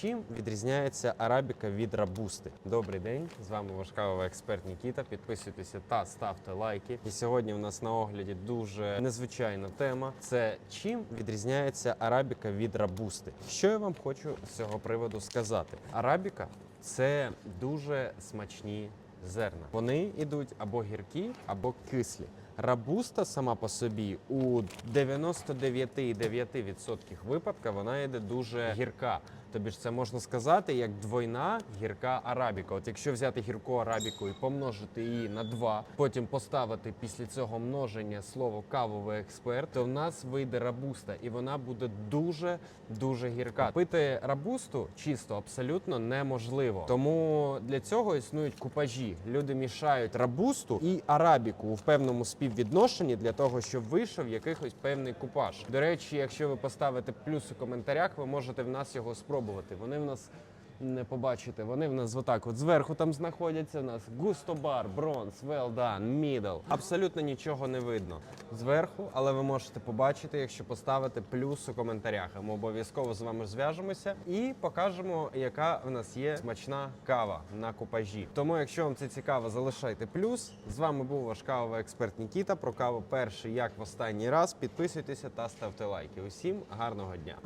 чим відрізняється арабіка від рабусти? Добрий день, з вами ваш кавовий експерт Нікіта. Підписуйтеся та ставте лайки. І сьогодні у нас на огляді дуже незвичайна тема. Це чим відрізняється арабіка від рабусти. Що я вам хочу з цього приводу сказати? Арабіка це дуже смачні зерна. Вони йдуть або гіркі, або кислі. Рабуста сама по собі у 99,9% випадків вона йде дуже гірка. Тобі ж це можна сказати як двойна гірка арабіка. От якщо взяти гірку арабіку і помножити її на 2, потім поставити після цього множення слово кавовий експерт, то в нас вийде рабуста, і вона буде дуже дуже гірка. Пити рабусту чисто абсолютно неможливо. Тому для цього існують купажі. Люди мішають рабусту і арабіку в певному співвідношенні для того, щоб вийшов якийсь певний купаж. До речі, якщо ви поставите плюс у коментарях, ви можете в нас його спробувати. Вони в нас не побачите. Вони в нас отак от зверху там знаходяться. У нас густобар, бронз, well done, middle. Абсолютно нічого не видно зверху, але ви можете побачити, якщо поставите плюс у коментарях. Ми обов'язково з вами зв'яжемося і покажемо, яка в нас є смачна кава на купажі. Тому, якщо вам це цікаво, залишайте плюс. З вами був ваш кавовий експерт Нікіта. Про каву перший як в останній раз. Підписуйтеся та ставте лайки. Усім гарного дня!